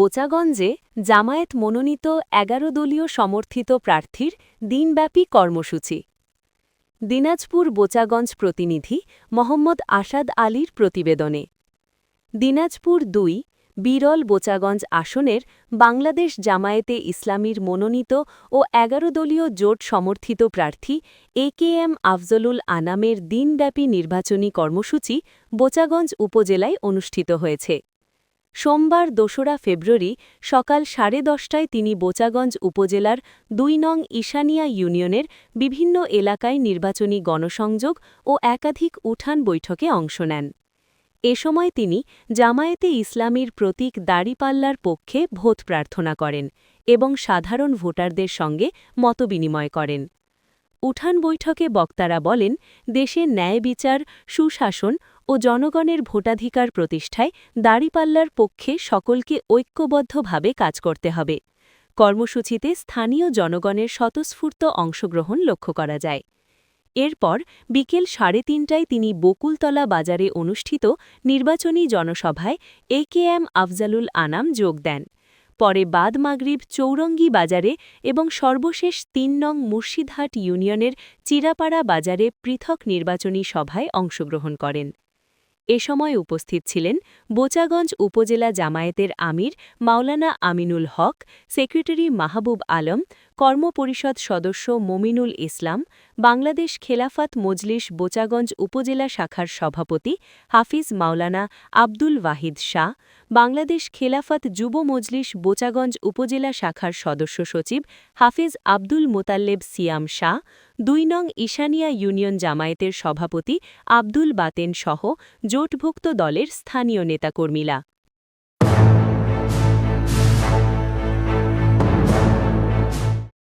বোচাগঞ্জে জামায়াত মনোনীত এগারো দলীয় সমর্থিত প্রার্থীর দিনব্যাপী কর্মসূচি। দিনাজপুর বোচাগঞ্জ প্রতিনিধি মোহাম্মদ আসাদ আলীর প্রতিবেদনে। দিনাজপুর দুই বিরল বোচাগঞ্জ আসনের বাংলাদেশ জামায়াতে ইসলামীর মনোনীত ও এগারো দলীয় জোট সমর্থিত প্রার্থী এ কে এম আফজলুল আনামের দিনব্যাপী নির্বাচনী কর্মসূচি বোচাগঞ্জ উপজেলায় অনুষ্ঠিত হয়েছে। সোমবার দোসরা ফেব্রুয়ারি সকাল সাড়ে দশটায় তিনি বোচাগঞ্জ উপজেলার দুই নং ঈশানিয়া ইউনিয়নের বিভিন্ন এলাকায় নির্বাচনী গণসংযোগ ও একাধিক উঠান বৈঠকে অংশ নেন। এ সময় তিনি জামায়াতে ইসলামীর প্রতীক দাড়িপাল্লার পক্ষে ভোট প্রার্থনা করেন এবং সাধারণ ভোটারদের সঙ্গে মতবিনিময় করেন। উঠান বৈঠকে বক্তারা বলেন, দেশে ন্যায় বিচার, সুশাসন ও জনগণের ভোটাধিকার প্রতিষ্ঠায় দাড়িপাল্লার পক্ষে সকলকে ঐক্যবদ্ধভাবে কাজ করতে হবে। কর্মসূচিতে স্থানীয় জনগণের স্বতঃস্ফূর্ত অংশগ্রহণ লক্ষ্য করা যায়। এরপর বিকেল সাড়ে তিনটায় তিনি বকুলতলা বাজারে অনুষ্ঠিত নির্বাচনী জনসভায় A K M Afzalul Anam যোগ দেন। পরে বাদ মাগরিব চৌরঙ্গি বাজারে এবং সর্বশেষ তিন নং মুর্শিদহাট ইউনিয়নের চিরাপাড়া বাজারে পৃথক নির্বাচনী সভায় অংশগ্রহণ করেন। এ সময় উপস্থিত ছিলেন বোচাগঞ্জ উপজেলা জামায়াতের আমির মাওলানা আমিনুল হক সেক্রেটারি মাহবুব আলম কর্মপরিষদ সদস্য মমিনুল ইসলাম, বাংলাদেশ খেলাফাত মজলিস বোচাগঞ্জ উপজেলা শাখার সভাপতি হাফিজ মাওলানা আব্দুল ওয়াহিদ শাহ, বাংলাদেশ খেলাফাত যুব মজলিস বোচাগঞ্জ উপজেলা শাখার সদস্য সচিব হাফিজ আব্দুল মোতাল্লেব সিয়াম শাহ, দুই নং ঈশানিয়া ইউনিয়ন জামায়াতের সভাপতি আব্দুল বাতেন সহ জোটভুক্ত দলের স্থানীয় নেতাকর্মীরা।